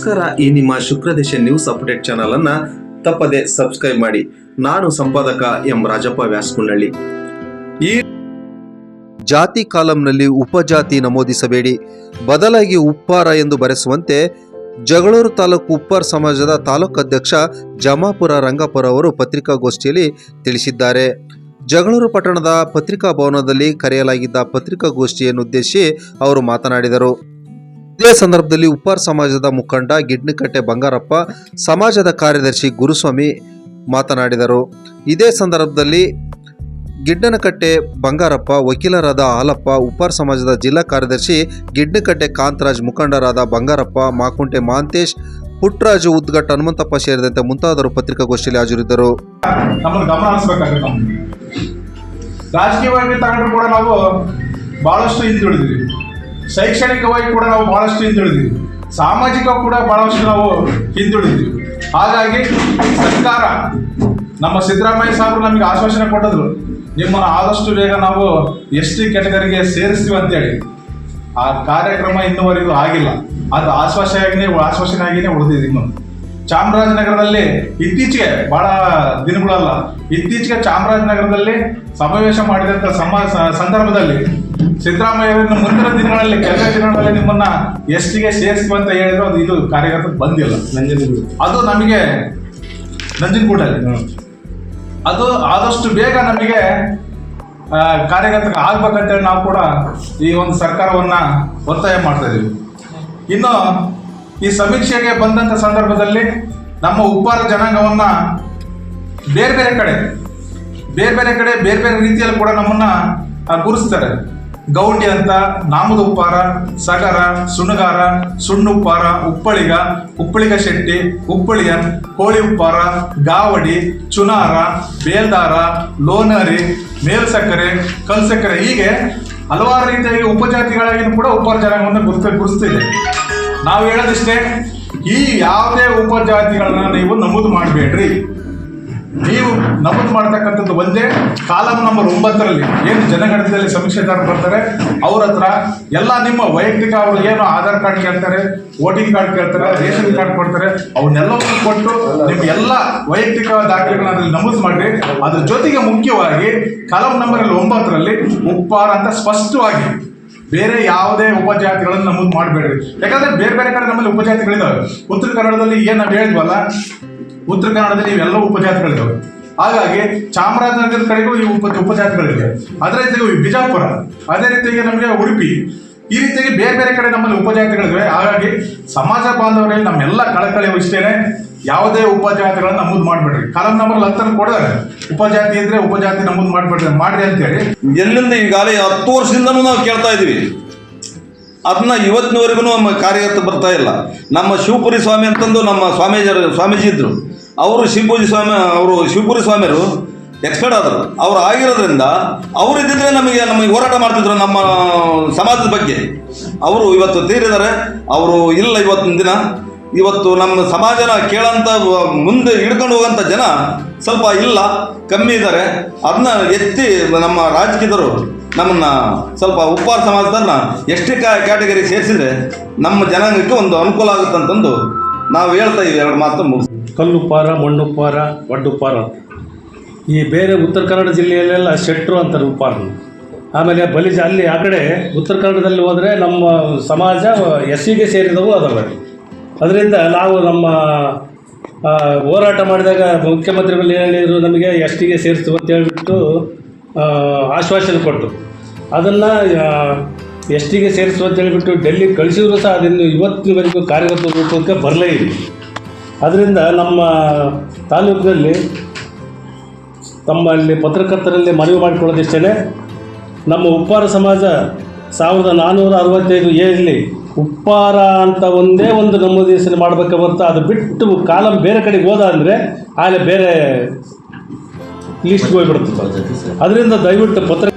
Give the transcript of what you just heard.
ನಮಸ್ಕಾರ. ಈ ನಿಮ್ಮ ಶುಕ್ರದೇಶ ನ್ಯೂಸ್ ಅಪ್ಡೇಟ್ ಚಾನಲ್ ಅನ್ನ ತಪ್ಪದೆ ಸಬ್ಸ್ಕ್ರೈಬ್ ಮಾಡಿ. ನಾನು ಸಂಪಾದಕ ಎಂ ರಾಜಪ್ಪ ವ್ಯಾಸಕುಂಡಳ್ಳಿ ಈ ಜಾತಿ ಕಾಲಂನಲ್ಲಿ ಉಪಜಾತಿ ನಮೂದಿಸಬೇಡಿ. ಬದಲಾಗಿ ಉಪ್ಪಾರ ಎಂದು ಬರೆಸುವಂತೆ ಜಗಳೂರು ತಾಲೂಕು ಉಪ್ಪಾರ ಸಮಾಜದ ತಾಲೂಕು ಅಧ್ಯಕ್ಷ ಜಮಾಪುರ ರಂಗಪುರ ಅವರು ಪತ್ರಿಕಾಗೋಷ್ಠಿಯಲ್ಲಿ ತಿಳಿಸಿದ್ದಾರೆ. ಜಗಳೂರು ಪಟ್ಟಣದ ಪತ್ರಿಕಾ ಭವನದಲ್ಲಿ ಕರೆಯಲಾಗಿದ್ದ ಪತ್ರಿಕಾಗೋಷ್ಠಿಯನ್ನು ಉದ್ದೇಶಿಸಿ ಅವರು ಮಾತನಾಡಿದರು. ಇದೇ ಸಂದರ್ಭದಲ್ಲಿ ಉಪ್ಪಾರ್ ಸಮಾಜದ ಮುಖಂಡ ಗಿಡ್ನಕಟ್ಟೆ ಬಂಗಾರಪ್ಪ, ಸಮಾಜದ ಕಾರ್ಯದರ್ಶಿ ಗುರುಸ್ವಾಮಿ ಮಾತನಾಡಿದರು. ಇದೇ ಸಂದರ್ಭದಲ್ಲಿ ಗಿಡ್ಡನಕಟ್ಟೆ ಬಂಗಾರಪ್ಪ, ವಕೀಲರಾದ ಹಾಲಪ್ಪ, ಉಪ್ಪಾರ್ ಸಮಾಜದ ಜಿಲ್ಲಾ ಕಾರ್ಯದರ್ಶಿ ಗಿಡ್ನಕಟ್ಟೆ ಕಾಂತರಾಜ್, ಮುಖಂಡರಾದ ಬಂಗಾರಪ್ಪ, ಮಾಕುಂಟೆ ಮಾಂತೇಶ್ ಪುಟ್ಟರಾಜು ಉದ್ಘಾಟ ಹನುಮಂತಪ್ಪ ಸೇರಿದಂತೆ ಮುಂತಾದವರು ಪತ್ರಿಕಾಗೋಷ್ಠಿಯಲ್ಲಿ ಹಾಜರಿದ್ದರು. ರಾಜಕೀಯವಾಗಿ ತಗೊಂಡ್ರು ಕೂಡ ನಾವು ಬಹಳಷ್ಟು ಹಿಂದುಳಿದಿವಿ ಶೈಕ್ಷಣಿಕವಾಗಿ ಕೂಡ ನಾವು ಬಹಳಷ್ಟು ಹಿಂದುಳಿದೀವಿ. ಸಾಮಾಜಿಕ ಕೂಡ ಬಹಳಷ್ಟು ನಾವು ಹಿಂದುಳಿದೀವಿ. ಹಾಗಾಗಿ ಸರ್ಕಾರ, ನಮ್ಮ ಸಿದ್ದರಾಮಯ್ಯ ಸಾಹೇಬರು ನಮಗೆ ಆಶ್ವಾಸನೆ ಕೊಟ್ಟಿದ್ರು, ನಿಮ್ಮನ್ನು ಆದಷ್ಟು ಬೇಗ ನಾವು ಎಸ್ ಟಿ ಕೆಟಗರಿಗೆ ಸೇರಿಸ್ತೀವಿ ಅಂತೇಳಿ. ಆ ಕಾರ್ಯಕ್ರಮ ಇನ್ನುವರೆಗೂ ಆಗಿಲ್ಲ. ಅದು ಆಶ್ವಾಸನೆಯಾಗಿನೇ ಆಶ್ವಾಸನೆ ಆಗಿನೇ ಉಳಿದಿದೆ ಇನ್ನು. ಚಾಮರಾಜನಗರದಲ್ಲಿ ಇತ್ತೀಚೆಗೆ ಬಹಳ ದಿನಗಳಲ್ಲ, ಇತ್ತೀಚೆಗೆ ಚಾಮರಾಜನಗರದಲ್ಲಿ ಸಮಾವೇಶ ಮಾಡಿದಂಥ ಸಮ ಸಂದರ್ಭದಲ್ಲಿ ಸಿದ್ದರಾಮಯ್ಯ ಮುಂದಿನ ದಿನಗಳಲ್ಲಿ ಕೆಲವೇ ದಿನಗಳಲ್ಲಿ ನಿಮ್ಮನ್ನ ಎಷ್ಟಿಗೆ ಸೇರಿಸ್ಕೊ ಅಂತ ಹೇಳಿದ್ರು ಅದು ಇದು ಕಾರ್ಯಕರ್ತ ಬಂದಿಲ್ಲ. ನಂಜನಗೂಡು. ಅದು ನಮಗೆ ನಂಜನಗೂಡಲ್ಲಿ. ಅದು ಆದಷ್ಟು ಬೇಗ ನಮಗೆ ಕಾರ್ಯಗತಕ್ಕೆ ಕಾರ್ಯಗತ ಆಗ್ಬೇಕಂತೇಳಿ ನಾವು ಕೂಡ ಈ ಒಂದು ಸರ್ಕಾರವನ್ನ ಒತ್ತಾಯ ಮಾಡ್ತಾ ಇದೀವಿ. ಇನ್ನು ಈ ಸಮೀಕ್ಷೆಗೆ ಬಂದಂತ ಸಂದರ್ಭದಲ್ಲಿ ನಮ್ಮ ಉಪ್ಪಾರ ಜನಾಂಗವನ್ನ ಬೇರೆ ಬೇರೆ ಕಡೆ ಬೇರೆ ಬೇರೆ ಕಡೆ ಬೇರೆ ಬೇರೆ ರೀತಿಯಲ್ಲಿ ಕೂಡ ನಮ್ಮನ್ನ ಗುರುಸ್ತಾರೆ ಗೌಂಡಿ ಅಂತ ನಾಮದುಪ್ಪಾರ ಸಗರ, ಸುಣಗಾರ ಸುಣ್ಣುಪ್ಪಾರ ಉಪ್ಪಳಿಗ ಉಪ್ಪಳಿಗ ಶೆಟ್ಟಿ, ಉಪ್ಪಳಿಯನ್ ಕೋಳಿ ಉಪ್ಪಾರ, ಗಾವಡಿ, ಚುನಾರ, ಬೇಲ್ದಾರ, ಲೋನರಿ, ಮೇಲ್ಸಕ್ಕರೆ, ಕಲ್ಸಕ್ಕರೆ. ಹೀಗೆ ಹಲವಾರು ರೀತಿಯಾಗಿ ಉಪಜಾತಿಗಳಾಗಿಯೂ ಕೂಡ ಉಪ್ಪಾರ ಜನಾಂಗವನ್ನು ಗುರುತ ಗುರುಸ್ತಿದೆ ನಾವು ಹೇಳೋದಿಷ್ಟೇ, ಈ ಯಾವುದೇ ಉಪಜಾತಿಗಳನ್ನ ನೀವು ನಮೂದು ಮಾಡಬೇಡ್ರಿ. ನೀವು ನಮೂದು ಮಾಡ್ತಕ್ಕಂಥದ್ದು ಒಂದೇ ಕಾಲಂ ನಂಬರ್ ಒಂಬತ್ತರಲ್ಲಿ ಏನು ಜನಗಣತಿಯಲ್ಲಿ ಸಮೀಕ್ಷೆದಾರರು ಬರ್ತಾರೆ? ಅವ್ರ ಹತ್ರ ಎಲ್ಲ ನಿಮ್ಮ ವೈಯಕ್ತಿಕ ಅವರು ಏನು ಆಧಾರ್ ಕಾರ್ಡ್ ಕೇಳ್ತಾರೆ, ವೋಟಿಂಗ್ ಕಾರ್ಡ್ ಕೇಳ್ತಾರೆ, ರೇಷನ್ ಕಾರ್ಡ್ ಕೊಡ್ತಾರೆ, ಅವನ್ನೆಲ್ಲವನ್ನು ಕೊಟ್ಟು ನಿಮ್ಮ ಎಲ್ಲ ವೈಯಕ್ತಿಕ ದಾಖಲೆಗಳನ್ನ ಅದ್ರಲ್ಲಿ ನಮೂದು ಮಾಡಿ ಅದ್ರ ಜೊತೆಗೆ ಮುಖ್ಯವಾಗಿ ಕಾಲಂ ನಂಬರ್ ಒಂಬತ್ತರಲ್ಲಿ ಉಪ್ಪಾರ ಅಂತ ಸ್ಪಷ್ಟವಾಗಿ ಬೇರೆ ಯಾವುದೇ ಉಪಜಾತಿಗಳನ್ನು ನಮೂದು ಮಾಡಬೇಡ್ರಿ. ಯಾಕಂದ್ರೆ ಬೇರೆ ಬೇರೆ ಕಡೆ ನಮ್ಮಲ್ಲಿ ಉಪಜಾತಿಗಳಿದಾವೆ. ಉತ್ತರ ಕನ್ನಡದಲ್ಲಿ ಏನು ನಾವು ಹೇಳಿದ್ವಲ್ಲ ಉತ್ತರ ಕನ್ನಡದಲ್ಲಿ ಇವೆಲ್ಲ ಉಪಜಾತಿಗಳಿವೆ ಹಾಗಾಗಿ ಚಾಮರಾಜನಗರದ ಕಡೆಗೂ ಈ ಉಪ ಉಪಜಾತಿಗಳಿವೆ. ಅದೇ ರೀತಿಯಾಗಿ ಬಿಜಾಪುರ, ಅದೇ ರೀತಿಯಾಗಿ ನಮಗೆ ಉಡುಪಿ, ಈ ರೀತಿಯಾಗಿ ಬೇರೆ ಬೇರೆ ಕಡೆ ನಮ್ಮಲ್ಲಿ ಉಪಜಾತಿಗಳಿವೆ. ಹಾಗಾಗಿ ಸಮಾಜ ಬಾಂಧವರಲ್ಲಿ ನಮ್ಮೆಲ್ಲ ಕಳಕಳಿ ಇಷ್ಟೇನೆ. ಯಾವುದೇ ಉಪಜಾತಿಗಳನ್ನ ನಮೂದು ಮಾಡಬೇಡ್ರಿ. ಕಾಲಂ ನಂಬರ್ ಹತ್ತನ್ನು ಕೊಡೋದ್ರೆ ಉಪಜಾತಿ ಇದ್ರೆ ಉಪಜಾತಿ ನಮೂದು ಮಾಡ್ಬೇಡ್ರಿ, ಮಾಡ್ರಿ ಅಂತೇಳಿ. ಎಲ್ಲಿಂದ ಈಗಾಗಲೇ ಹತ್ತು ವರ್ಷದಿಂದ ನಾವು ಕೇಳ್ತಾ ಇದ್ದೀವಿ. ಅದನ್ನ ಇವತ್ತಿನವರೆಗೂ ನಮ್ಮ ಕಾರ್ಯಗತ ಬರ್ತಾ ಇಲ್ಲ. ನಮ್ಮ ಶಿವಪುರಿ ಸ್ವಾಮಿ ಅಂತಂದು ನಮ್ಮ ಸ್ವಾಮೀಜರು ಸ್ವಾಮೀಜಿ ಇದ್ದರು ಅವರು ಶಿವಪೂಜಿ ಸ್ವಾಮಿ, ಅವರು ಶಿವಪುರಿ ಸ್ವಾಮಿಯರು, ಎಕ್ಸ್ಪರ್ಟ್ ಆದರು. ಅವ್ರು ಆಗಿರೋದ್ರಿಂದ ಅವರು ಇದ್ದಿದ್ರೆ ನಮಗೆ ನಮಗೆ ಹೋರಾಟ ಮಾಡ್ತಿದ್ರು ನಮ್ಮ ಸಮಾಜದ ಬಗ್ಗೆ. ಅವರು ಇವತ್ತು ತೀರಿದ್ದಾರೆ. ಅವರು ಇಲ್ಲ ಇವತ್ತಿನ ದಿನ. ಇವತ್ತು ನಮ್ಮ ಸಮಾಜನ ಕೇಳಂತ ಮುಂದೆ ಹಿಡ್ಕೊಂಡು ಹೋಗೋಂಥ ಜನ ಸ್ವಲ್ಪ ಇಲ್ಲ, ಕಮ್ಮಿ ಇದ್ದಾರೆ. ಅದನ್ನ ಎತ್ತಿ ನಮ್ಮ ರಾಜಕೀಯದರು ನಮ್ಮನ್ನ ಸ್ವಲ್ಪ ಉಪ್ಪಾರ ಸಮಾಜದನ್ನ ಎಷ್ಟೇ ಕ್ಯಾಟಗರಿ ಸೇರಿಸಿದ್ರೆ ನಮ್ಮ ಜನಾಂಗಕ್ಕೆ ಒಂದು ಅನುಕೂಲ ಆಗುತ್ತೆ ಅಂತಂದು ನಾವು ಹೇಳ್ತಾ ಇದ್ದೀವಿ. ಎರಡು ಮಾತು ಮುಗಿಸ್. ಕಲ್ಲುಪ್ಪಾರ ಮಣ್ಣುಪ್ಪಾರ ಒಡ್ಡುಪ್ಪಾರ ಈ ಬೇರೆ ಉತ್ತರ ಕನ್ನಡ ಜಿಲ್ಲೆಯಲ್ಲೆಲ್ಲ ಶೆಟ್ರು ಅಂತಾರೆ ಉಪ್ಪಾರ ಆಮೇಲೆ ಬಲಿಜ ಅಲ್ಲಿ ಆ ಕಡೆ ಉತ್ತರ ಕನ್ನಡದಲ್ಲಿ ಹೋದರೆ ನಮ್ಮ ಸಮಾಜ ಎಸ್ ಸಿಗೆ ಸೇರಿದವು ಅದಾವೆ ಅದರಿಂದ ನಾವು ನಮ್ಮ ಹೋರಾಟ ಮಾಡಿದಾಗ ಮುಖ್ಯಮಂತ್ರಿಗಳು ಏನು ಹೇಳಿದರು ನಮಗೆ ಎಷ್ಟಿಗೆ ಸೇರಿಸ್ತು ಅಂತ ಹೇಳಿಬಿಟ್ಟು ಆಶ್ವಾಸನೆ ಕೊಟ್ಟರು. ಅದನ್ನು ಎಷ್ಟಿಗೆ ಸೇರಿಸು ಅಂತ ಹೇಳಿಬಿಟ್ಟು ಡೆಲ್ಲಿ ಕಳಿಸಿದ್ರು ಸಹ ಅದನ್ನು ಇವತ್ತಿನವರೆಗೂ ಕಾರ್ಯಗತ ರೂಪಕ್ಕೆ ಬರಲೇ ಇಲ್ಲ. ಅದರಿಂದ ನಮ್ಮ ತಾಲೂಕಿನಲ್ಲಿ ತಮ್ಮಲ್ಲಿ ಪತ್ರಕರ್ತರಲ್ಲಿ ಮನವಿ ಮಾಡಿಕೊಳ್ಳೋದಿಷ್ಟೇ ನಮ್ಮ ಉಪ್ಪಾರ ಸಮಾಜ ಸಾವಿರದ ನಾನ್ನೂರ ಅರವತ್ತೈದು ಏಳಲ್ಲಿ ಉಪ್ಪಾರ ಅಂತ ಒಂದೇ ಒಂದು ನಮೂದಿಸಲು ಮಾಡಬೇಕ ಹೊರತು ಅದು ಬಿಟ್ಟು ಕಾಲಂ ಬೇರೆ ಕಡೆಗೆ ಹೋದ ಅಂದರೆ ಆಗಲೇ ಬೇರೆ ಲಿಸ್ಟ್ಗೆ ಹೋಗ್ಬಿಡುತ್ತೆ. ಅದರಿಂದ ದಯವಿಟ್ಟು ಪತ್ರ